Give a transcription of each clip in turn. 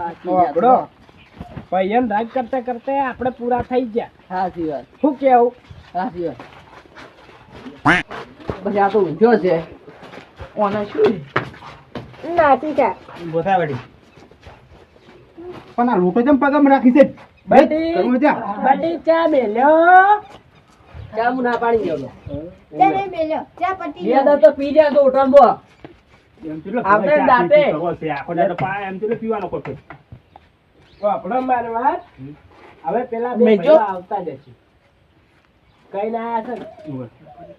આપણો પૈયન રાજ કરતા કરતા આપણે પૂરા થઈ ગયા. સાચી વાત. શું કેવું? સાચી વાત. પછી આ તો ઊંધો છે. ઓને શું? નાચી કા બોથા વડી પણ આ લોકો જેમ પગમ રાખી છે. જા. બધી ચા મેલ્યો. ચા મુના પાણી ગયો ચા નહીં ચા પટી બે દાંત તો પી જા તો એમ ચેટલો આપણે દાંતે. પી કરવો છે. આખો દાડો પા એમ ચેટલો પીવાનો ખોટો. આપણો મારવા હવે પેલા મેજો. આવતા જશે કઈ ના આયા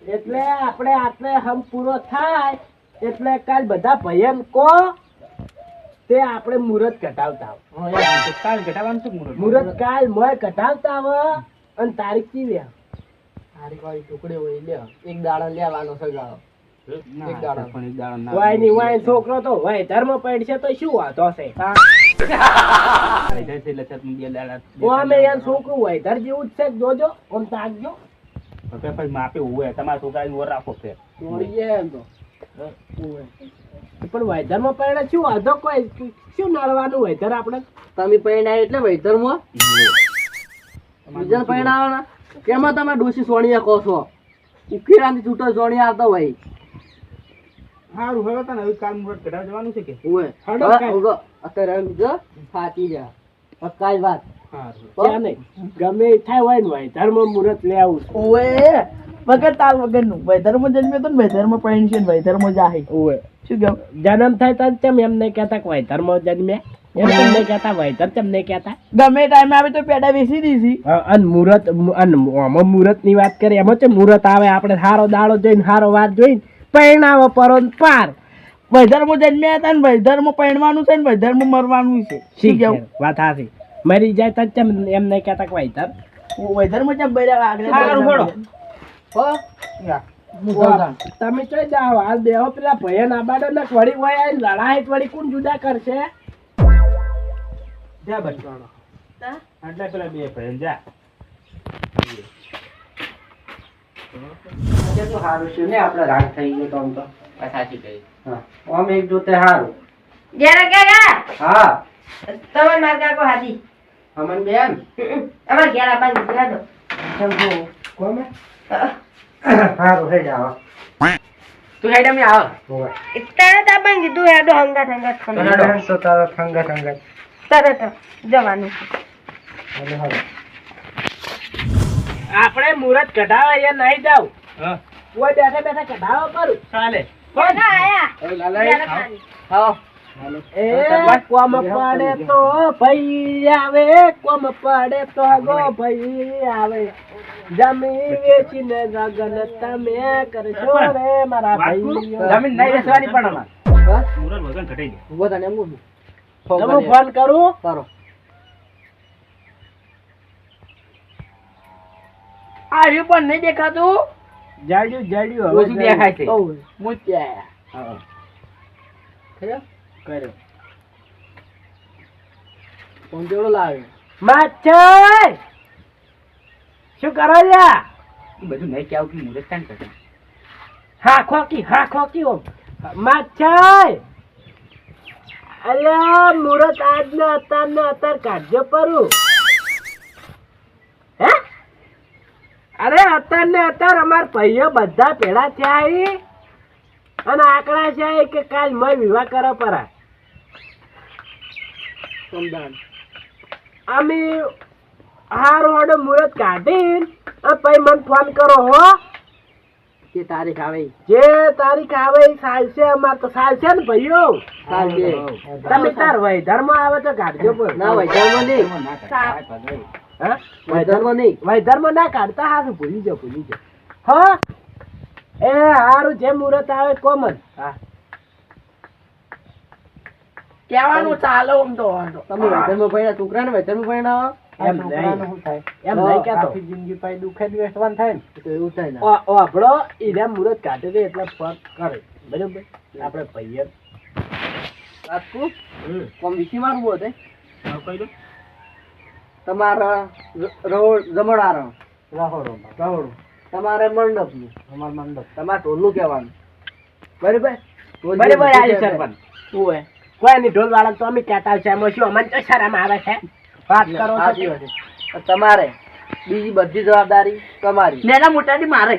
છે એટલે આપણે આટલે હમ પૂરો થાય એટલે કાલ બધા ભયન કો તે આપણે મુહૂર્ત કટાવતા. કાલ શું મુહૂર્ત? મુહૂર્ત કાલ મોય કટાવતા આવો અને તારીખ કી લે તારીખ વાળી ટુકડી હોય લ્યો એક દાડો લેવાનો સગાવો વાયની વાય છોકરો તો વાય ધર્મ પડશે તો શું વાંધો છે? ખાઈ જાય છે એટલે છતાં બે દાડા- બે ઓ અમે દાડા યાર છોકરું હોય ધર જેવું જ છે જોજો આમ તાકજો પછી માપે હોય તમારા છોકરાને ઓર રાખો ફેર. મળીએ એમ તો. પણ વૈધરમાં પડે શું વાંધો કોઈ? શું નડવાનું વૈધર આપણે? તમે પરણાય એટલે વૈતરમાં બીજા પરણાવાના કેમાં તમે ડોસી સોણિયા કહો છો? ઉકેરાની છૂટો સોણિયા આવતો ભાઈ સારું હવે તને હવે કાલ મુરત કઢાવ જવાનું છે કે? ઓય હવે ઉગો. અત્યારે એમ જો ફાટી જા હવે કાંઈ વાત. હારું. ગમે થાય હોય ને હોય ધર્મ મુરત લે આવું છું. ઓએ વગર તાલ ભાઈ ધર્મ જન્મ્યો તો ને વૈધર્મ છે ભાઈ ધર્મ જાહે. શું કેમ જન્મ થાય તો તેમ એમ નહીં કહેતા કે ધર્મ જન્મે? એમ કેમ નહીં કહેતા? વૈધર ચમ નહીં કહેતા? ગમે ટાઈમે આવે તો પેડા વેચી દીધી અન મુરત અન મુરતની વાત કરીએ એમાં છે મુહૂર્ત આવે? આપણે સારો દાડો જોઈને સારો વાત જોઈને પરણાવો પરો ને પાર વૈધર્મ જન્મ્યા હતા ને વૈધર્મ પરણવાનું છે ને વૈધર્મ મરવાનું છે. શું શીખ કેવું? વાત હાથી મરી જાય તો ચમ એમ નહીં કહેતા કે વૈધર. વૈધર્મ ચમ બૈરા આગળ સારું. તમે ચોઈ જાઓ હાલ દેહો પેલા ભયન બાડો ને વળી હોય લડાઈ વળી કોણ જુદા કરશે? જા બચવાનો એટલે પેલા બે ભાઈ જા. કેટલું સારું છે ને આપણે રાગ થઈ ગયો તો આમ તો. સાચી કહી. હા આમ એક જોતે સારું જરા કાકા હા. તમાર માર કાકો હાથી અમન બેન? અમાર ઘેર આપા ઘેર દો કેમ છો? કોમે સારું થઈ જાવ તું હેડ અમે આવ. તરત આપણ કીધું હેડો હંગાત હંગાત ખંગાત. તો તારો થંગા થંગા તરત જવાનું. આપણે મુહૂર્ત કઢાવા નહીં જાવ હા. કોઈ બેઠા બેઠા ભાવ કરું? ચાલે. કોણ આયા. હવે લાલા આવો એ કોમ પડે તો ભાઈ આવે કોમ પડે તો ગો ભાઈ આવે. જમી વેચીને ગગન તમે કરશો રે મારા ભાઈ જમીન નહીં વેચવાની પણ અમાર હા? વગન ઘટી જાય ઊભો તને એમ તમે ફોન કરું? કરો આવ્યું પણ નહીં દેખાતું? જાડ્યું જાડ્યું ઓછું દેખાય છે. મૂચ્યા. હા. કર્યો કર્યો. ફોન કેવડો લાવે માછાઈ શું કરો લ્યા બધું નહીં કે આવું કાંઈ કરે હા ખોકી હા ખોકી ઓમ. માછાઈ અલ્યા મુરત આજ ને અત્યાર ને અતાર કાઢજો પરું. ને અતાર અમાર ભાઈઓ બધા ભેળા થયા અને આંકડા છે કે કાલ મય વિવાહ કરો પરા. અમે હારો હાડો મુહૂર્ત કાઢીને પછી મને ફોન કરો હો. જે તારીખ આવે જે તારીખ આવે એ ચાલશે અમાર તો ચાલશે ને ભાઈઓ. ચાલશે. તમે તાર વૈધર્મ આવે તો કાઢજો ના વૈધર્મ નહીં. એમાં ના કાંઈ કાંઈ ભાઈ. હા? વૈધર્મ નહીં વૈધર્મ ના કાઢતા હારું ભૂલી જાઓ ભૂલી જાઓ. હો? એ હારું જે મુહૂર્ત આવે કોમન. હા. કહેવાનું ચાલો આમ તો તમે વૈધર્મ ભણ્યા છોકરાને વૈધર્મ ભણ્યા? એમ નહીં. એમ નહીં કહેતો. જિંદગી પાઈ દુઃખે જ વેચવાનું થાય ને. તો એવું થાય ને. ઓ- આપણો ઈરા મુહૂર્ત કાઢે છે એટલે ફર્ક કરે. બરોબર? આપણે ભાઈએ. રાજકુ. કોમ વીસી મારું હોય કહી દો. તમારા રહોડ જમણારા રહોડો રહોડું. તમારે મંડપનું. અમાર મંડપ. તમારે ટોલનું કહેવાનું. બરાબર? બરાબર આવી સરપંચ. ઓએ કોઈ નહીં ઢોલ વાળા તો અમે કહેતા છે એમાં શું અમને તો શરમ આવે છે? વાત કરો સાચી વાત તમારે બીજી બધી જવાબદારી તમારી. નેના મોટાની મારે.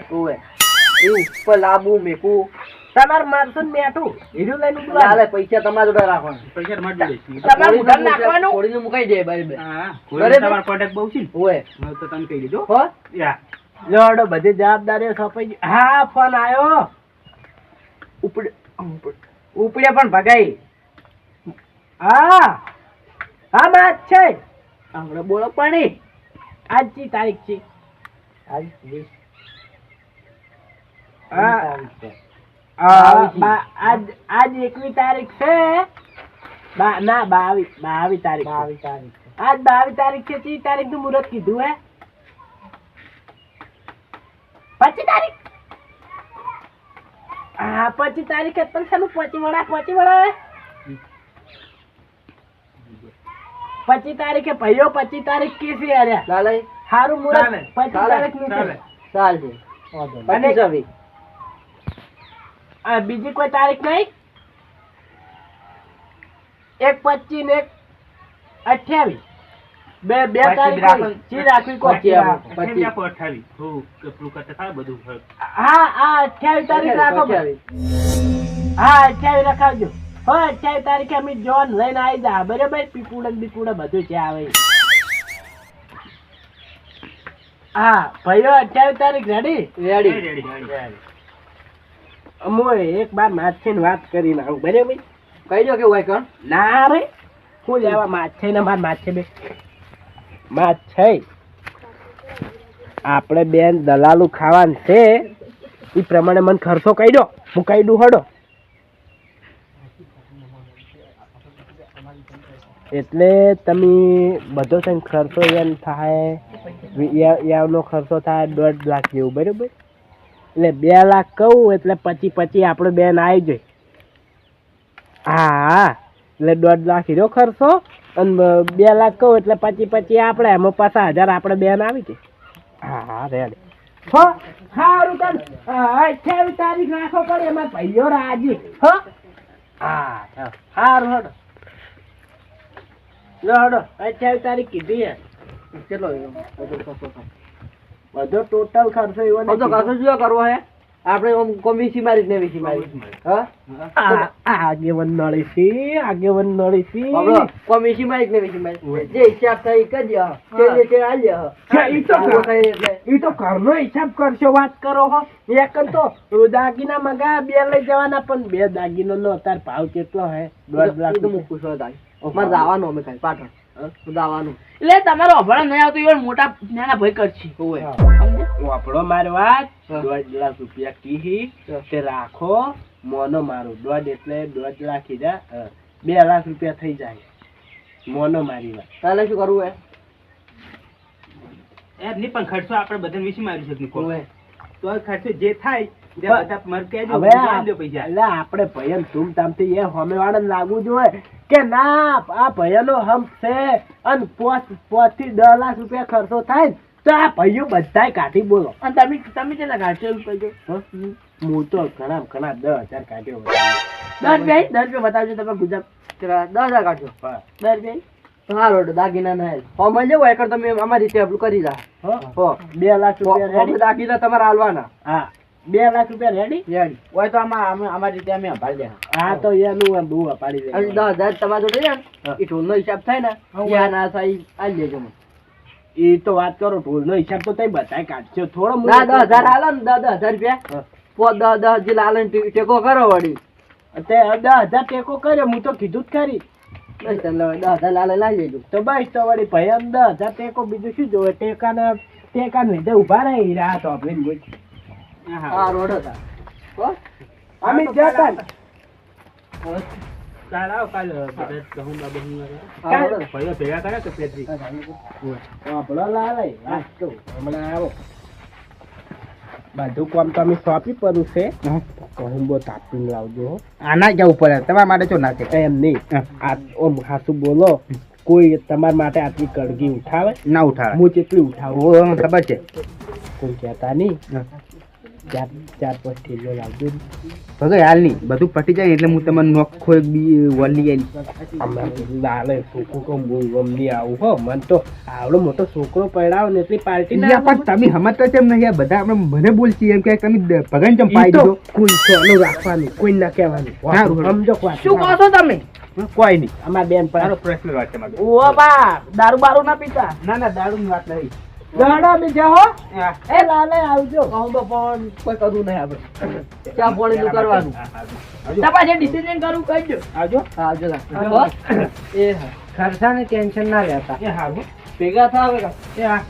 એવું પર લાંબુ મેકવું તમારે મારશું ને મેઠું. હીરું લઈને લાલે ઉડવાનું. પૈસા તમારા જોડે રાખવાના. પૈસા તમારે જોડે તમાર ઉધાર નાખવાનું? થોડીને મુકાઈ દે બારી બે. હા કોડી તમાર કોન્ટેક્ટ બહુ છે ને. ઓવે હવે તો તમે કહી દેજો. હો? યા. લોડો બધી જવાબદારીઓ સોંપાઈ ગઈ. હા ફોન આવ્યો ઉપડે ઉપડે. પણ ભગાઈ. હા હા માત છે. આપણે બોલો પાણી આજની તારીખ છે. આજ વીસ. હા. આજ આજ એકવી તારીખ છે? ના બાવીસ બાવીસ તારીખ બાવીસ તારીખ આજ બાવીસ તારીખ છે ચી તારીખનું મુહૂર્ત કીધું હે? પચીસ તારીખ? હા પચીસ તારીખ પણ શાનું પચી વડા પચી વડા પચીસ તારીખે ભાઈઓ પચીસ તારીખ કે છે અરે સારું મુહૂર્ત પચીસ તારીખનું ચાલે. છે ચાલશે અને- બીજી કોઈ તારીખ નહીં? એક પચીસ ને અઠ્યાવીસ. બે બે તારીખ ચી રાખવી બધું હા હા અઠ્યાવીસ તારીખ રાખો હા અઠ્યાવીસ રખાવજો. હો અઠ્યાવીસ તારીખે અમે જોન લઈને આવી જા. બરાબર? પીપુડા ને બીપુડા બધું છે આવે હા ભાઈઓ અઠ્યાવીસ તારીખ રેડી રેડી, રેડી. અમોય એક બાર માછી વાત કરી નાખું બરાબર? કહી દો કેવું હોય કણ? ના રે. શું લેવા માછે ને માર માછે બે. માછે. આપણે બેન દલાલું ખાવાનું છે. એ પ્રમાણે મને ખર્ચો કહી દો. હું કહી દઉં હડો. એટલે તમે બધો થઈને ખર્ચો એમ થાય. યાવનો ખર્ચો થાય દોઢ લાખ જેવું, બરાબર? એટલે બે લાખ કહું એટલે પછી પછી આપણે બેન આવી જાય. હા હા એટલે દોઢ લાખ હીરો ખર્ચો અને બે લાખ કહું એટલે પછી પછી આપણે એમાં પાછા હજાર આપણે બેન આવી જઈ હા હા રેડી તારીખ રાખો કીધી બધો ટોટલ ખર્ચો એવો બધો ખર્ચો જો કરવો હે? આપણે ઓમ કોમ વીસી મારી ને વીસી મારી. હા? આગે વન નળી છે આગેવન નળી છે કોમ વીસી મારી ને વીસી મારી. જે હિસાબ થાય એ કરજે તે જે તે હા. હા, ઈ તો ઈ તો ઘરનો હિસાબ કરશો વાત કરો હો. એક તો દાગીના મગા બે લઈ જવાના પણ બે દાગીનો નો અત્યારે ભાવ કેટલો હે? દોઢ લાખ તો હું છો થાય મારે જવાનો અમે ખાલી પાટણ. હું એટલે તમારો અભણ નહીં આવતો એવા મોટા નાના ભાઈ કરશે હોવે. વાપડો મારો વાત દોઢ લાખ રૂપિયા કીહી તે રાખો મોનો મારો. દોઢ એટલે દોઢ લાખ કીધા બે લાખ રૂપિયા થઈ જાય. મોનો મારી વાત. તારે શું કરવું હે એમ નહીં પણ ખર્ચો આપણે બધાને વિશે મારી શકીએ. તો ખર્ચો જે થાય તે પણ- બધા મારે કહેજો, હવે હું આ- આલી દઉં પૈસા. એટલે આપણે ભયન ધૂમધામથી એ હોમે વાળા લાગવું જોઈએ કે ના આ ભયનો હમ છે અને પોચ પોચથી દસ લાખ રૂપિયા ખર્ચો થાય તો આ ભાઈઓ બધા કાઢી બોલો. અને તમે તમે કેટલા કાઢશો હું? તો ઘણા ઘણા દસ હજાર કાઢ્યો દસ રૂપિયા દસ રૂપિયા બતાવજો તમે ગુજરાત દસ હજાર કાઢજો દસ રૂપિયા સારું દાગીના ના હેલ. જવું એકર તમે અમારી રીતે કરી દા હો? બે લાખ રૂપિયા દાગીના તમારે હાલવાના. હા. બે લાખ રૂપિયા રેડી રેડી હોય તો આમાં અમે અમારી રીતે અમે અભાળી દે હા તો એનું આમ બહુ અપાડી અને દે દસ હજાર તમારા જોડે ને એ ઢોલનો હિસાબ થાય ને ત્યાં ના થાય આવી આલી દેજો મને. એ તો વાત કરો ઢોલનો હિસાબ તો તઈ બધાય કાઢશો. થોડો ના દસ હજાર આલો ને દસ દસ હજાર રૂપિયા. પોત દસ દસ જે લાલે ટેકો કરો વળી. તે દસ હજાર ટેકો કર્યો હું તો કીધું જ ખરી. દસ હજાર લાલે લાવી દેજો તો બસ તો વળી ભાઈ દસ હજાર ટેકો બીજું શું જોવે? ટેકાના ટેકાને લીધે ઊભા રહી રહ્યા તો આપણે હા રોડ હતા. હો? અમે જતા ને. કાલ બધા કહું બા બહુ વાળા. હા, રોડ હતા. ભાઈઓ ભેગા કરે કે પેટરી આપણો લાલે વાત કહું, હમણાં આવો. બધું કામ તો અમે સોંપી પડ્યું છે. કહું તાપીને લાવજો આના જવું પડે તમારા માટે શું નાખે એમ નહીં. આ ઓમ હાસુ બોલો કોઈ તમારા માટે આટલી કડગી ઉઠાવે? ના ઉઠાવે. હું જેટલી ઉઠાવું. ખબર છે. કોઈ કહેતા નહીં. ચાર ચાર પાંચ થેલીઓ લાવજો. તો તો હાલ નહીં બધું પટી જાય એટલે હું તમને નોખો એક બી વળી આલી અમે લાલે છોકરું તો બહુ ગમની આવું હો મન તો આવડો મોટો છોકરો પડાવ ને એટલી પાર્ટી ના પણ તમે સમજતા કેમ નહીં આ બધા આપણે મને બોલતી એમ કે તમે ભગન ભગવાન ચમ પાઈ દીધો. કુલ સોનું રાખવાનું કોઈ ના કહેવાનું. સમજો શું કહો છો તમે? કોઈ નહીં. અમાર બેન પર પ્રશ્ન વાત છે ઓ બા દારૂ બારૂ ના પીતા? ના ના દારૂની વાત નહીં. દોડો બીજા હો. એ લાલે આવજો. કહું તો પણ કોઈ કરું નહીં આપણે. ચા પોણી નું કરવાનું? તમારે ડિસિઝન કરવું કહેજો આવજો હા, આવજો. લા. એ હા. ખર્ચાની ટેન્શન ના લેતા. એ હારું. ભેગા થાવ એ હા.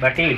બટી